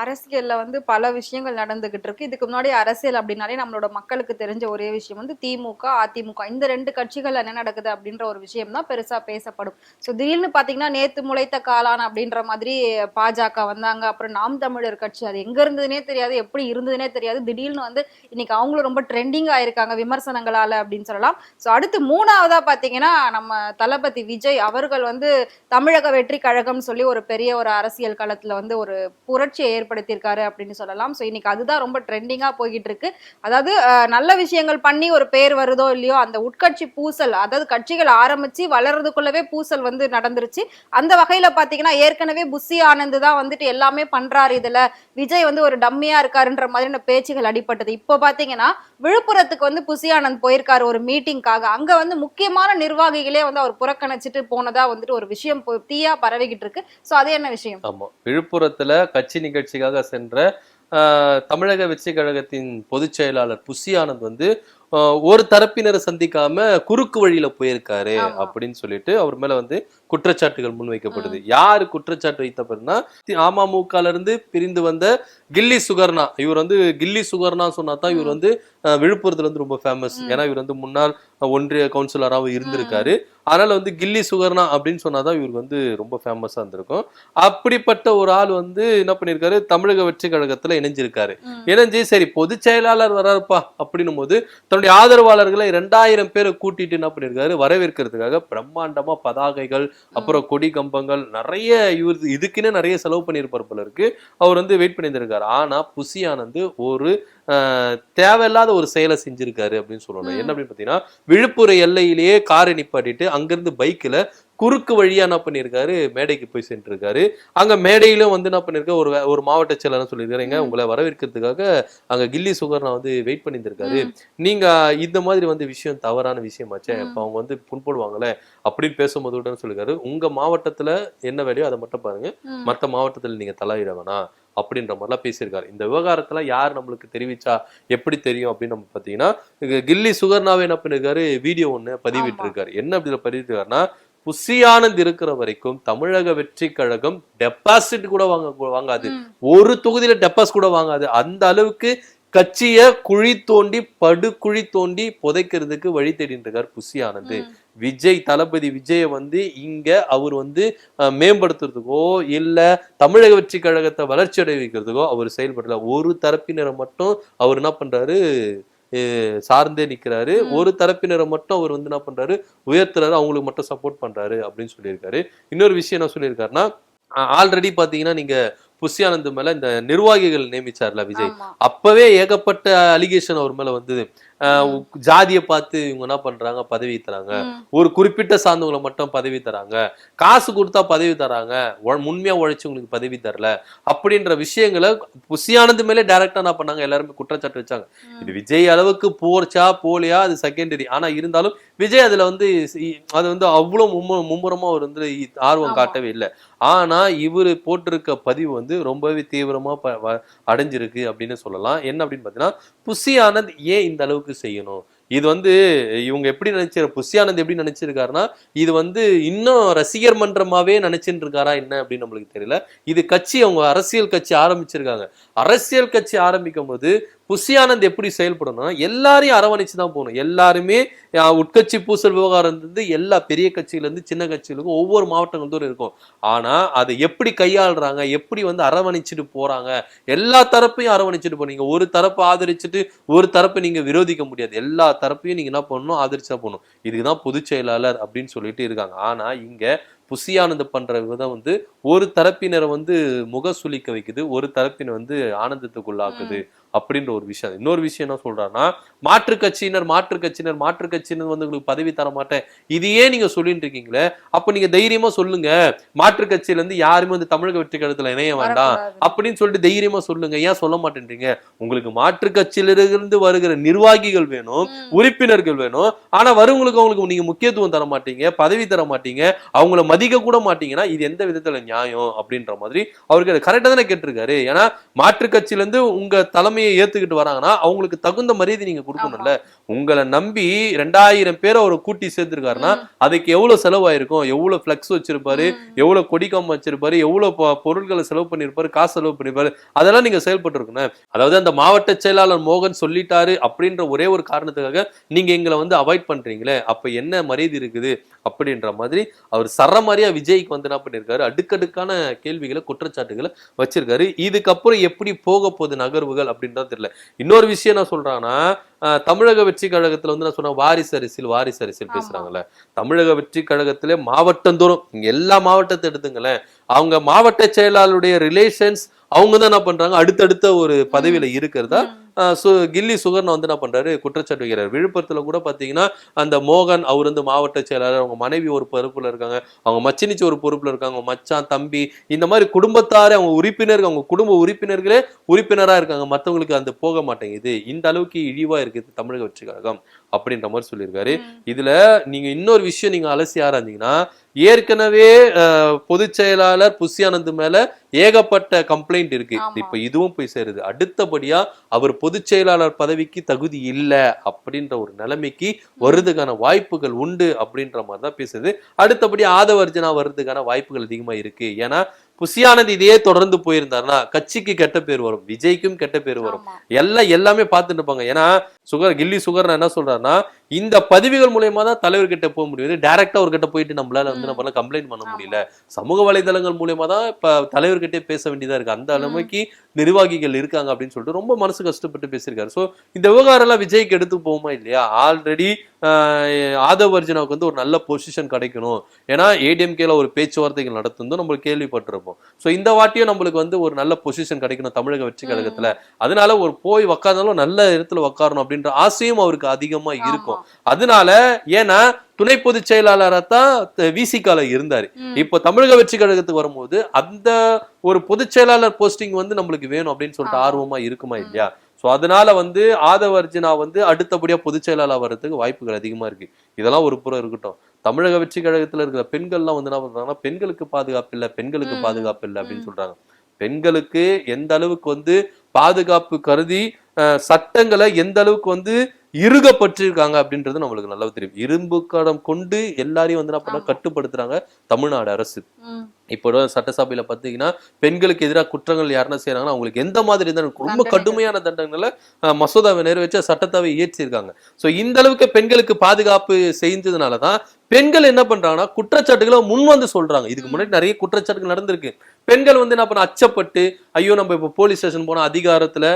அரசியல்ல வந்து பல விஷயங்கள் நடந்துகிட்டு இருக்கு. இதுக்கு முன்னாடி அரசியல் அப்படின்னாலே நம்மளோட மக்களுக்கு தெரிஞ்ச ஒரே விஷயம் வந்து திமுக அதிமுக. இந்த ரெண்டு கட்சிகள் என்ன நடக்குது அப்படின்ற ஒரு விஷயம் தான் பெருசா பேசப்படும். ஸோ திடீர்னு பாத்தீங்கன்னா நேத்து முளைத்த காலான் அப்படின்ற மாதிரி பாஜக வந்தாங்க. அப்புறம் நாம் தமிழர் கட்சி அது எங்க இருந்ததுனே தெரியாது எப்படி இருந்ததுனே தெரியாது. திடீர்னு வந்து இன்னைக்கு அவங்களும் ரொம்ப ட்ரெண்டிங் ஆயிருக்காங்க விமர்சனங்களால அப்படின்னு சொல்லலாம். ஸோ அடுத்து மூணாவதா பாத்தீங்கன்னா நம்ம தளபதி விஜய் அவர்கள் வந்து தமிழக வெற்றி கழகம்னு சொல்லி ஒரு பெரிய ஒரு அரசியல் களத்துல வந்து ஒரு புரட்சியை ஏற்படுத்தியிருக்காரு அப்படின்னு சொல்லலாம். ஸோ இன்னைக்கு அதுதான் ரொம்ப ட்ரெண்டிங்கா போய்கிட்டு இருக்கு அதாவது நல்ல விஷயங்கள் பண்ணி ஒரு பேர் வருதோ இல்லையோ அந்த உட்கட்சி பூசல் அதாவது கட்சிகள் ஆரம்பிச்சு வளர்றதுக்குள்ளவே பூசல் வந்து நடந்துருச்சு. அந்த வகையில பாத்தீங்கன்னா ஏற்கனவே புஷி ஆனந்த் தான் வந்துட்டு எல்லாமே பண்றாரு இதுல. விஜய் வந்து ஒரு டம்மியா இருக்காருன்ற மாதிரியான பேச்சுகள் அடிப்பட்டது இப்போ பார்த்தீங்கன்னா விழுப்புரத்துக்கு வந்து புஷி ஆனந்த் போயிருக்காரு ஒரு மீட்டிங்காக. அங்க வந்து முக்கியமான நிர்வாகிகளே வந்து அவர் புறக்கணிச்சிட்டு போனதா வந்துட்டு ஒரு விஷயம் தீயா பரவிக்கிட்டு இருக்கு. ஸோ அது என்ன விஷயம்? ஆமா. விழுப்புரத்துல கட்சி நிகழ்ச்சிக்காக சென்ற தமிழக வெற்றி கழகத்தின் பொதுச் செயலாளர் ஆனந்த் வந்து ஒரு தரப்பினரை சந்திக்காம குறுக்கு வழியில போயிருக்காரு. அப்படின்னு சொல்லிட்டு அவர் மேல வந்து குற்றச்சாட்டுகள் முன்வைக்கப்படுது யாரு குற்றச்சாட்டு வைத்தப்படினா அமமுகல இருந்து பிரிந்து வந்த கில்லி சுகர்ணா. இவர் வந்து கில்லி சுகர்ணா சொன்னா தான் இவர் வந்து விழுப்புரத்துல வந்து ரொம்ப ஃபேமஸ். ஏன்னா இவர் வந்து முன்னாள் ஒன்றிய கவுன்சிலராகவும் இருந்திருக்காரு. அதனால வந்து கில்லி சுகர்ணா அப்படின்னு சொன்னாதான் இவருக்கு வந்து ரொம்ப ஃபேமஸா இருந்திருக்கும். அப்படிப்பட்ட ஒரு ஆள் வந்து என்ன பண்ணிருக்காரு? தமிழக வெற்றி கழகத்துல இணைஞ்சிருக்காரு. இணைஞ்சு சரி பொதுச் செயலாளர் வராருப்பா அப்படின்னும் போது தன்னுடைய ஆதரவாளர்களை ரெண்டாயிரம் பேரை கூட்டிட்டு என்ன பண்ணிருக்காரு? வரவேற்கிறதுக்காக பிரம்மாண்டமா பதாகைகள் அப்புறம் கொடி கம்பங்கள் நிறைய இவர் இதுக்குன்னு நிறைய செலவு பண்ணியிருப்பார் போல இருக்கு. அவர் வந்து வெயிட் பண்ணியிருந்திருக்காரு. ஆனா புசி ஆனந்த் ஒரு தேவையில்லாத ஒரு செயலை செஞ்சிருக்காரு அப்படின்னு சொல்லணும். என்ன அப்படின்னு பாத்தீங்கன்னா விழுப்புரம் எல்லையிலேயே காரை நிப்பாட்டிட்டு அங்கிருந்து பைக்ல குறுக்கு வழியா என்ன பண்ணியிருக்காரு மேடைக்கு போய் சென்றிருக்காரு. அங்க மேடையிலும் வந்து என்ன பண்ணிருக்காரு ஒரு ஒரு மாவட்ட செயலாளர் சொல்லியிருக்காருங்க. உங்களை வரவேற்கிறதுக்காக அங்க கில்லி சுகர்னா வந்து வெயிட் பண்ணியிருந்திருக்காரு ம். நீங்க இந்த மாதிரி வந்து விஷயம் தவறான விஷயமாச்சே. இப்ப அவங்க வந்து புண்படுவாங்கல்ல அப்படின்னு பேசும்போது உடனே சொல்லிருக்காரு உங்க மாவட்டத்துல என்ன வேலையோ அதை மட்டும் பாருங்க. ம். மத்த மாவட்டத்துல நீங்க தலையிட வேணாம் அப்படின்ற மாதிரிலாம் பேசியிருக்காரு. இந்த விவகாரத்துல யார் நம்மளுக்கு தெரிவிச்சா எப்படி தெரியும் அப்படின்னு நம்ம பாத்தீங்கன்னா இங்க கில்லி சுகர்னாவே என்ன பண்ணிருக்காரு? வீடியோ ஒண்ணு பதிவிட்டு ஆமா. இருக்காரு என்ன அப்படி பதிவிட்டிருக்காருன்னா புசியானந்த் இருக்கிற வரைக்கும் தமிழக வெற்றி கழகம் டெபாசிட் கூட வாங்க வாங்காது. ஒரு தொகுதியில டெபாசிட் கூட வாங்காது. அந்த அளவுக்கு கட்சிய குழி தோண்டி படுகுழி தோண்டி புதைக்கிறதுக்கு வழி தேடிட்டு இருக்காரு ஆனந்த். விஜய் தளபதி விஜய வந்து இங்க அவர் வந்து மேம்படுத்துறதுக்கோ இல்ல தமிழக வெற்றி கழகத்தை வளர்ச்சி அடைய வைக்கிறதுக்கோ அவர் செயல்படல. ஒரு தரப்பினரை மட்டும் அவர் என்ன பண்றாரு? சார்ந்தே நிக்கிறாரு. ம். ஒரு தரப்பினரை மட்டும் அவர் வந்து என்ன பண்றாரு? உயர்த்துறாரு. அவங்களுக்கு மட்டும் சப்போர்ட் பண்றாரு அப்படின்னு சொல்லியிருக்காரு. இன்னொரு விஷயம் என்ன சொல்லியிருக்காருன்னா ஆல்ரெடி பாத்தீங்கன்னா நீங்க புஷ்யானந்த் மேல இந்த நிர்வாகிகள் நியமிச்சார்ல விஜய். அப்பவே ஏகப்பட்ட அலிகேஷன் அவர் மேல வந்தது. ஜாதியை பார்த்து இவங்க என்ன பண்றாங்க? பதவி தராங்க. ஒரு குறிப்பிட்ட சார்ந்தவங்களை மட்டும் பதவி தராங்க. காசு கொடுத்தா பதவி தராங்க. உண்மையா உழைச்சவங்களுக்கு பதவி தரல. அப்படின்ற விஷயங்களை புசியானது மேலே டைரக்டா என்ன பண்ணாங்க? எல்லாருமே குற்றச்சாட்டு வச்சாங்க. இது விஜய் அளவுக்கு போர்ச்சா போலியா? அது செகண்டரி ஆனா இருந்தாலும் விஜய் அதுல வந்து அது வந்து அவ்வளவு மும்ம மும்முரமா அவர் வந்து ஆர்வம். காட்டவே இல்லை. ஆனா இவரு போட்டிருக்க பதிவு வந்து ரொம்பவே தீவிரமா அடைஞ்சிருக்கு அப்படின்னு சொல்லலாம். என்ன அப்படின்னு பாத்தீங்கன்னா புசி ஆனந்த் ஏன் இந்த அளவுக்கு செய்யணும். இது வந்து இவங்க எப்படி நினைச்சிரு புசி எப்படி நினைச்சிருக்காருன்னா இது வந்து இன்னும் ரசிகர் மன்றமாவே நினைச்சிட்டு இருக்காரா என்ன அப்படின்னு நம்மளுக்கு தெரியல. இது கட்சி அவங்க அரசியல் கட்சி ஆரம்பிச்சிருக்காங்க. அரசியல் கட்சி ஆரம்பிக்கும் போது புஷியானந்த் எப்படி செயல்படணும்னா எல்லாரையும் அரவணைச்சு தான் போகணும். எல்லாருமே உட்கட்சி பூசல் விவகாரம் எல்லா பெரிய கட்சியிலேருந்து சின்ன கட்சிகளுக்கும் ஒவ்வொரு மாவட்டங்கள் தூரம் இருக்கும். ஆனால் அதை எப்படி கையாளுறாங்க எப்படி வந்து அரவணைச்சிட்டு போகிறாங்க எல்லா தரப்பையும் அரவணைச்சிட்டு போனீங்க ஒரு தரப்பை ஆதரிச்சுட்டு ஒரு தரப்பை நீங்கள் விரோதிக்க முடியாது. எல்லா தரப்பையும் நீங்கள் என்ன பண்ணணும் ஆதரிச்சா போகணும். இதுக்குதான் பொதுச் செயலாளர் அப்படின்னு சொல்லிட்டு இருக்காங்க. ஆனால் இங்கே புசியானந்த பண்ற விதம் வந்து ஒரு தரப்பினரை வந்து முக சுளிக்க வைக்குது ஒரு தரப்பினர் வந்து ஆனந்தத்துக்குள்ளாக்குது. அப்படின்ற ஒரு விஷயம். இன்னொரு விஷயம் என்ன சொல்றாருன்னா மாற்று கட்சியினர் மாற்று கட்சியினர் மாற்று கட்சியினர் வந்து உங்களுக்கு பதவி தர மாட்டேன். இதையே நீங்க சொல்லிட்டு இருக்கீங்களே அப்ப நீங்க தைரியமா சொல்லுங்க. மாற்று கட்சியில இருந்து யாருமே வந்து தமிழக வெற்றி கழகத்துல இணைய வேண்டாம். அப்படின்னு சொல்லிட்டு தைரியமா சொல்லுங்க. ஏன் சொல்ல மாட்டேன்றீங்க? உங்களுக்கு மாற்று கட்சியிலிருந்து வருகிற நிர்வாகிகள் வேணும். உறுப்பினர்கள் வேணும். ஆனா வருவங்களுக்கு அவங்களுக்கு நீங்க முக்கியத்துவம் தர மாட்டீங்க பதவி தர மாட்டீங்க. அவங்கள மதிக்க கூட மாட்டீங்கன்னா இது எந்த விதத்துல நியாயம் அப்படின்ற மாதிரி அவருக்கு கரெக்டா தானே கேட்டிருக்காரு. ஏன்னா மாற்று கட்சியில இருந்து உங்க தலைமையை ஏத்துக்கிட்டு வராங்கன்னா அவங்களுக்கு தகுந்த மரியாதை நீங்க கொடுக்கணும்ல. உங்களை நம்பி ரெண்டாயிரம் பேரை அவர் கூட்டி சேர்த்திருக்காருன்னா. அதுக்கு எவ்வளவு செலவாயிருக்கும்? எவ்வளவு ஃபிளக்ஸ் வச்சிருப்பாரு. எவ்வளவு கொடிக்கம் வச்சிருப்பாரு? எவ்வளவு பொருட்களை செலவு பண்ணிருப்பாரு? காசு செலவு பண்ணிருப்பாரு? அதெல்லாம் நீங்க செயல்பட்டு இருக்கணும் அதாவது அந்த மாவட்ட செயலாளர் மோகன் சொல்லிட்டாரு அப்படின்ற ஒரே ஒரு காரணத்துக்காக நீங்க எங்களை வந்து அவாய்ட் பண்றீங்களே. அப்ப என்ன மரியாதை இருக்குது? அப்படின்ற மாதிரி அவர் சரமாரியா விஜய்க்கு வந்து என்ன பண்ணிருக்காரு? அடுக்கடுக்கான கேள்விகளை குற்றச்சாட்டுகளை வச்சிருக்காரு. இதுக்கப்புறம் எப்படி போக போகுது நகர்வுகள் அப்படின்றது தெரியல. இன்னொரு விஷயம் நான் சொல்றாங்கன்னா தமிழக வெற்றி கழகத்துல வந்து நான் சொன்ன வாரிசு அரசியல் வாரிசு அரசியல். பேசுறாங்கல்ல தமிழக வெற்றி கழகத்திலே மாவட்டந்தோறும் இங்க எல்லா மாவட்டத்தை எடுத்துங்களேன் அவங்க மாவட்ட செயலாளருடைய ரிலேஷன்ஸ் அவங்க தான் என்ன பண்றாங்க அடுத்தடுத்த ஒரு பதவியில இருக்கிறதா சு கில்லி சுகர்னை வந்து என்ன பண்ணுறாரு குற்றச்சாட்டு வைக்கிறார். விழுப்புரத்தில் கூட பார்த்தீங்கன்னா அந்த மோகன் அவர் வந்து மாவட்ட செயலாளர் அவங்க மனைவி ஒரு பொறுப்பில் இருக்காங்க. அவங்க மச்சினிச்சு ஒரு பொறுப்பில் இருக்காங்க. மச்சான் தம்பி இந்த மாதிரி குடும்பத்தாரே அவங்க உறுப்பினர்கள் அவங்க குடும்ப உறுப்பினர்களே உறுப்பினராக இருக்காங்க. மற்றவங்களுக்கு அந்த போக மாட்டேங்குது. இந்த அளவுக்கு இழிவாக இருக்குது தமிழக வெற்றி கழகம். அப்படின்ற மாதிரி சொல்லியிருக்காரு. இதுல நீங்க இன்னொரு விஷயம் நீங்க அலசி ஆராய்ந்தீங்கன்னா ஏற்கனவே பொதுச் செயலாளர் புஷியானந்த் மேல ஏகப்பட்ட கம்ப்ளைண்ட் இருக்கு. இப்ப இதுவும் போய் சேருது. அடுத்தபடியா அவர் பொதுச் செயலாளர் பதவிக்கு தகுதி இல்ல அப்படின்ற ஒரு நிலைமைக்கு வர்றதுக்கான வாய்ப்புகள் உண்டு அப்படின்ற மாதிரி தான் பேசுது. அடுத்தபடி ஆதவர்ஜனா வர்றதுக்கான வாய்ப்புகள் அதிகமா இருக்கு. ஏன்னா புஷியானந்த் இதையே தொடர்ந்து போயிருந்தாருன்னா கட்சிக்கு கெட்ட பேர் வரும். விஜய்க்கும் கெட்ட பேர் வரும். எல்லாம் எல்லாமே பார்த்துட்டு இருப்பாங்க. ஏன்னா சுகர் கில்லி சுகர் என்ன சொல்றாருன்னா இந்த பதிவுகள் மூலயமா தான் தலைவர்கிட்ட போக முடியுது டைரக்டா அவர்கிட்ட போயிட்டு நம்மளால வந்து. நம்மளால கம்ப்ளைண்ட் பண்ண. முடியல. சமூக வலைதளங்கள் மூலியமா தான் இப்ப தலைவர்கிட்டே பேச வேண்டியதா இருக்கு. அந்த அளவுக்கு நிர்வாகிகள் இருக்காங்க அப்படின்னு சொல்லிட்டு ரொம்ப மனசு கஷ்டப்பட்டு பேசியிருக்காரு. சோ இந்த விவகாரம் எல்லாம் விஜய்க்கு எடுத்து போகுமா இல்லையா? ஆல்ரெடி ஆதவ் அர்ஜுனாவுக்கு வந்து ஒரு நல்ல பொசிஷன் கிடைக்கணும். ஏன்னா ஏடிஎம்கேல ஒரு பேச்சுவார்த்தைகள் நடத்துனதும் நம்ம கேள்விப்பட்டிருப்போம். சோ இந்த வாட்டியும் நம்மளுக்கு வந்து ஒரு நல்ல பொசிஷன் கிடைக்கணும் தமிழக வெற்றி கழகத்துல. அதனால ஒரு போய் உக்காந்தாலும் நல்ல இடத்துல உட்காரணும் அப்படின்ற ஆசையும் அவருக்கு அதிகமா இருக்கும். அதனால ஏன்னா துணை பொதுச் செயலாளரா தான் விசிகால இருந்தாரு. இப்போ தமிழக வெற்றி கழகத்துக்கு வரும்போது அந்த ஒரு பொதுச் செயலாளர் போஸ்டிங் வந்து நம்மளுக்கு வேணும் அப்படின்னு சொல்லிட்டு. ஆர்வமா இருக்குமா இல்லையா சோ அதனால வந்து ஆதவ அர்ஜுனா வந்து அடுத்தபடியா பொதுச் செயலாளர் வர்றதுக்கு வாய்ப்புகள் அதிகமா இருக்கு இதெல்லாம் ஒரு புறம் இருக்கட்டும் தமிழக வெற்றி கழகத்துல இருக்கிற பெண்கள்லாம் வந்து என்ன பண்றாங்கன்னா பெண்களுக்கு பாதுகாப்பு இல்ல பெண்களுக்கு. பாதுகாப்பு இல்லை அப்படின்னு. சொல்றாங்க பெண்களுக்கு எந்த அளவுக்கு வந்து பாதுகாப்பு கருதி சட்டங்களை எந்த அளவுக்கு வந்து இறுகப்பட்டிருக்காங்க அப்படின்றது நம்மளுக்கு நல்லா தெரியும் இரும்பு கடம் கொண்டு எல்லாரையும் வந்து என்ன பண்ண. கட்டுப்படுத்துறாங்க தமிழ்நாடு அரசு. இப்போ சட்டசபையில பாத்தீங்கன்னா பெண்களுக்கு எதிராக குற்றங்கள் யாருன்னா செய்யறாங்கன்னா அவங்களுக்கு எந்த மாதிரி ரொம்ப. கடுமையான தண்டனைகளை மசோதாவை நிறைவேற்ற சட்டத்தாவை இயற்றியிருக்காங்க சோ இந்த அளவுக்கு பெண்களுக்கு பாதுகாப்பு செஞ்சதுனால தான் பெண்கள் என்ன பண்றாங்கன்னா குற்றச்சாட்டுகளை முன் வந்து சொல்றாங்க இதுக்கு முன்னாடி நிறைய குற்றச்சாட்டுகள் நடந்திருக்கு பெண்கள் வந்து என்ன பண்ண அச்சப்பட்டு ஐயோ நம்ம இப்போ போலீஸ் ஸ்டேஷன் போனா அதிகாரத்துல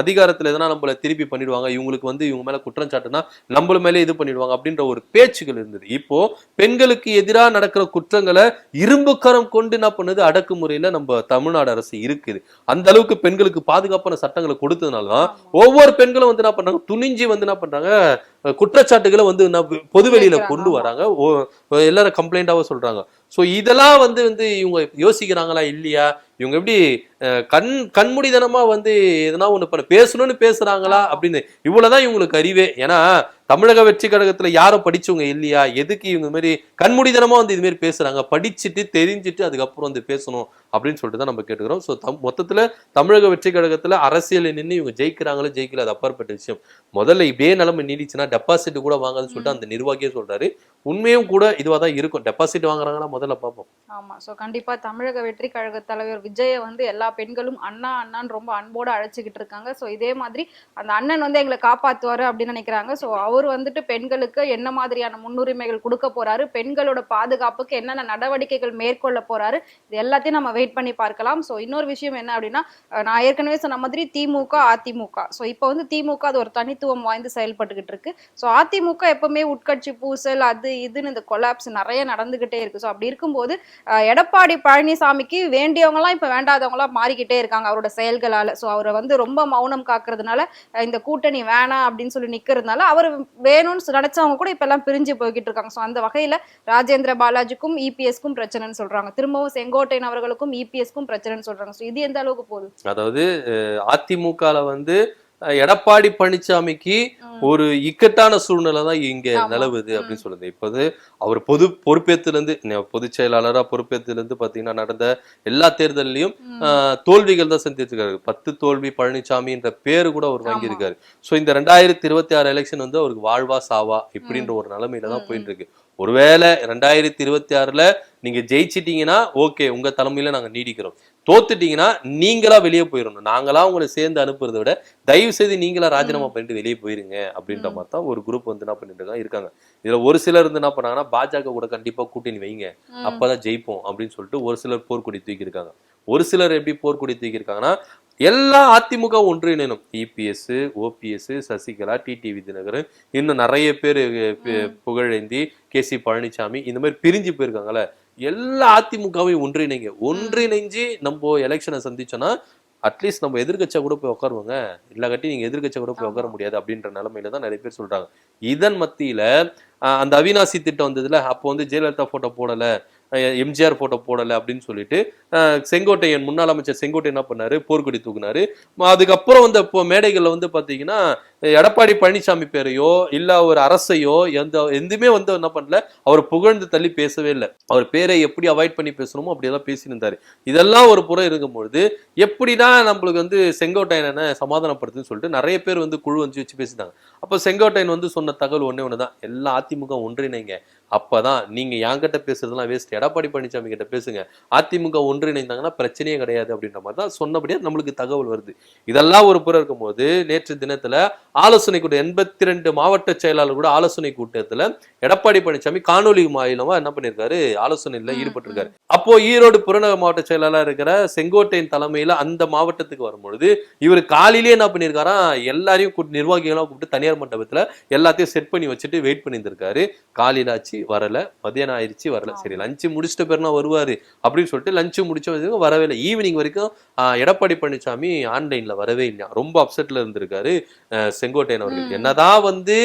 அதிகாரத்துல எதனா நம்மள திருப்பி பண்ணிடுவாங்க. இவங்களுக்கு வந்து இவங்க மேல குற்றம் சாட்டுனா நம்மள மேலே இது பண்ணிடுவாங்க அப்படின்ற ஒரு பேச்சுகள் இருந்தது. இப்போ பெண்களுக்கு எதிராக நடக்கிற குற்றங்களை இரும்பு கரம் கொண்டு என்ன பண்ணுது? அடக்குமுறையில நம்ம தமிழ்நாடு அரசு இருக்குது. அந்த அளவுக்கு பெண்களுக்கு பாதுகாப்பான சட்டங்களை கொடுத்ததுனாலதான் ஆமா. ஒவ்வொரு பெண்களும் வந்து என்ன பண்றாங்க? துணிஞ்சு வந்து என்ன பண்றாங்க? அஹ் குற்றச்சாட்டுகளை வந்து பொதுவெளியில கொண்டு. வராங்க. எல்லாரும் கம்ப்ளைண்டாவா சொல்றாங்க. ஸோ இதெல்லாம் வந்து வந்து இவங்க யோசிக்கிறாங்களா இல்லையா? இவங்க எப்படி கண் கண்மூடித்தனமா வந்து எதனா ஒன்று பண்ண பேசணும்னு பேசுறாங்களா அப்படின்னு இவ்வளவுதான் இவங்களுக்கு அறிவே. ஏன்னா தமிழக வெற்றி கழகத்துல யாரும் படிச்சவங்க இல்லையா? எதுக்கு இவங்க மாதிரி கண்மூடித்தனமா வந்து இது மாதிரி பேசுறாங்க? படிச்சுட்டு தெரிஞ்சுட்டு அதுக்கப்புறம் வந்து பேசணும் அப்படின்னு சொல்லிட்டு தான் நம்ம கேட்டுக்கிறோம். ஸோ தம் மொத்தத்துல தமிழக வெற்றி கழகத்துல அரசியல் நின்று இவங்க ஜெயிக்கிறாங்களோ ஜெயிக்கல அது அப்பாற்பட்ட விஷயம். முதல்ல இப்படியே நிலைமை நீடிச்சுன்னா டெபாசிட் கூட வாங்காதுன்னு சொல்லிட்டு அந்த நிர்வாகியே சொல்றாரு. உண்மையும் கூட இதுவாக தான் இருக்கும். டெபாசிட் வாங்குறாங்கன்னா முதல்ல பார்ப்போம். ஆமா. ஸோ கண்டிப்பா தமிழக வெற்றி கழக தலைவர் விஜயை வந்து எல்லா பெண்களும் அண்ணா அண்ணான்னு ரொம்ப அன்போடு அழைச்சிக்கிட்டு இருக்காங்க. ஸோ இதே மாதிரி அந்த அண்ணன் வந்து எங்களை காப்பாற்றுவார் அப்படின்னு நினைக்கிறாங்க. ஸோ அவர் வந்துட்டு பெண்களுக்கு என்ன மாதிரியான முன்னுரிமைகள் கொடுக்க போறாரு? பெண்களோட பாதுகாப்புக்கு என்னென்ன நடவடிக்கைகள் மேற்கொள்ள போறாரு? இது எல்லாத்தையும் நம்ம வெயிட் பண்ணி பார்க்கலாம். ஸோ இன்னொரு விஷயம் என்ன அப்படின்னா நான் ஏற்கனவே சொன்ன மாதிரி திமுக அதிமுக. ஸோ இப்போ வந்து திமுக அது ஒரு தனித்துவம் வாய்ந்து செயல்பட்டுக்கிட்டு இருக்கு. ஸோ அதிமுக எப்பவுமே உட்கட்சி பூசல் அது இதுன்னு இந்த கொலாப்ஸ் நிறைய நடந்துகிட்டே இருக்கு. ஸோ அப்படி இருக்கும்போது எடப்பாடி பழனிசாமிக்கு வேண்டியவங்களாம் வேண்டியவங்கலாம் இப்போ வேண்டாதவங்களா மாறிக்கிட்டே இருக்காங்க அவரோட செயல்களால. சோ அவரை வந்து ரொம்ப மௌனம் காக்குறதுனால இந்த கூட்டணி வேணாம் அப்படின்னு சொல்லி நிற்கிறதுனால அவர் வேணும்னு நினைச்சவங்க கூட இப்ப எல்லாம் பிரிஞ்சு போய்கிட்டு இருக்காங்க. சோ அந்த வகையில் ராஜேந்திர பாலாஜிக்கும் இபிஎஸ்க்கும் பிரச்சனைன்னு சொல்றாங்க. திரும்பவும் செங்கோட்டையன் அவர்களுக்கும் இபிஎஸ்க்கும் பிரச்சனைன்னு சொல்றாங்க. ஸோ இது எந்த அளவுக்கு போகுது அதாவது அதிமுகவில் வந்து எடப்பாடி பழனிசாமிக்கு. ஒரு இக்கட்டான சூழ்நிலை தான் இங்க. நிலவுது அப்படின்னு சொல்லுது. இப்போது அவர் பொது பொறுப்பேத்துல இருந்து பொதுச் செயலாளரா பொறுப்பேத்துல இருந்து பாத்தீங்கன்னா நடந்த எல்லா தேர்தல்லையும் தோல்விகள் தான் சந்திச்சிருக்காரு பத்து தோல்வி பழனிசாமி என்ற பேரு கூட அவர். வாங்கியிருக்காரு. சோ இந்த ரெண்டாயிரத்தி இருபத்தி ஆறு எலெக்ஷன் வந்து அவருக்கு வாழ்வா சாவா இப்படின்ற ஒரு நிலைமையில தான் போயிட்டு இருக்கு ஒருவேளை ரெண்டாயிரத்தி இருபத்தி ஆறுல நீங்க ஜெயிச்சிட்டீங்கன்னா ஓகே உங்க தலைமையில நாங்க நீடிக்கிறோம். தோத்துட்டீங்கன்னா நீங்களா வெளியே போயிடணும். நாங்களா உங்களை சேர்ந்து அனுப்புறதை விட தயவு செய்து நீங்களா ராஜினாமா பண்ணிட்டு வெளியே போயிருங்க அப்படின்ற. மாதிரி தான் ஒரு குரூப் வந்து என்ன பண்ணிட்டு இருக்காங்க இருக்காங்க. இதுல ஒரு சிலர் வந்து என்ன பண்ணாங்கன்னா பாஜக கூட கண்டிப்பா கூட்டணி வைங்க. அப்பதான் ஜெயிப்போம் அப்படின்னு சொல்லிட்டு ஒரு சிலர் போர்க்கொடி தூக்கியிருக்காங்க. ஒரு சிலர் எப்படி போர்க்கொடி தூக்கியிருக்காங்கன்னா எல்லா அதிமுக ஒன்றிணைனும் EPS OPS Sasikala TTV Dhinakaran இன்னும் நிறைய பேர். புகழேந்தி கே சி பழனிசாமி இந்த மாதிரி பிரிஞ்சு போயிருக்காங்கல்ல. எல்லா அதிமுகவையும் ஒன்றிணைங்க. ஒன்றிணைஞ்சு நம்ம எலெக்ஷனை சந்திச்சோன்னா அட்லீஸ்ட் நம்ம எதிர்க்கட்சியா கூட போய் உட்காருவாங்க இல்லாட்டி நீங்க எதிர்க்கட்சியா கூட போய் உட்கார. முடியாது அப்படின்ற நிலைமையில தான் நிறைய பேர் சொல்றாங்க. இதன் மத்தியில அந்த அவினாசி திட்டம் வந்ததுல அப்போ வந்து ஜெயலலிதா போட்டோ போடல எம்ஜிஆர் போட்டோ போடல அப்படின்னு சொல்லிட்டு செங்கோட்டையன் முன்னாள் அமைச்சர் செங்கோட்டையன் என்ன பண்ணாரு? போர்க்கொடி தூக்குனாரு. அதுக்கப்புறம் வந்து இப்போ மேடைகள்ல வந்து பாத்தீங்கன்னா எடப்பாடி பழனிசாமி பேரையோ இல்ல ஒரு அரசையோ எந்த எதுவுமே வந்து என்ன பண்ணல. அவர் புகழ்ந்து தள்ளி பேசவே இல்லை. அவர் பேரை எப்படி அவாய்ட் பண்ணி பேசணுமோ அப்படியெல்லாம் பேசியிருந்தாரு. இதெல்லாம் ஒரு புறம் இருக்கும்பொழுது எப்படிதான் நம்மளுக்கு வந்து செங்கோட்டையனை சமாதானப்படுத்துன்னு சொல்லிட்டு நிறைய பேர் வந்து குழு வந்து வச்சு பேசினாங்க அப்போ செங்கோட்டையன் வந்து சொன்ன தகவல் ஒண்ணே ஒண்ணுதான். எல்லா அதிமுக ஒன்றிணைங்க. அப்பதான் நீங்க என்கிட்ட பேசுறதெல்லாம் வேஸ்ட் எடப்பாடி பழனிசாமி கிட்ட பேசுங்க. அதிமுக ஒன்றிணைந்தாங்கன்னா பிரச்சனையே கிடையாது அப்படின்ற மாதிரி தான் சொன்னபடியே நம்மளுக்கு தகவல் வருது. இதெல்லாம் ஒரு புறம் இருக்கும்போது நேற்று தினத்துல ஆலோசனை கூட்டம் எண்பத்தி ரெண்டு மாவட்ட செயலாளர் கூட ஆலோசனை கூட்டத்துல எடப்பாடி பழனிசாமி காணொலி மூலமா என்ன பண்ணிருக்காரு? ஆலோசனையில ஈடுபட்டிருக்காரு. அப்போ ஈரோடு புறநகர் மாவட்ட செயலாளர் இருக்கிற செங்கோட்டையின் தலைமையில அந்த மாவட்டத்துக்கு வரும்பொழுது இவர் காலையிலேயே என்ன பண்ணியிருக்காராம் எல்லாரையும் கூப்பிட்டு நிர்வாகிகளாம் கூப்பிட்டு தனியார் மண்டபத்துல எல்லாத்தையும் செட் பண்ணி வச்சுட்டு வெயிட் பண்ணியிருந்திருக்காரு. காலையில ஆச்சு வரல. மதியானம் ஆயிடுச்சு வரல. சரி லஞ்சு முடிச்சிட்ட பேர்னா வருவாரு அப்படின்னு சொல்லிட்டு லஞ்சு முடிச்ச வரவே இல்லை. ஈவினிங் வரைக்கும் எடப்பாடி பழனிசாமி ஆன்லைன்ல வரவே இல்லையா ரொம்ப அப்செட்ல இருந்திருக்காரு. செங்கோட்டையன் அவர்கள். என்னதான் வந்து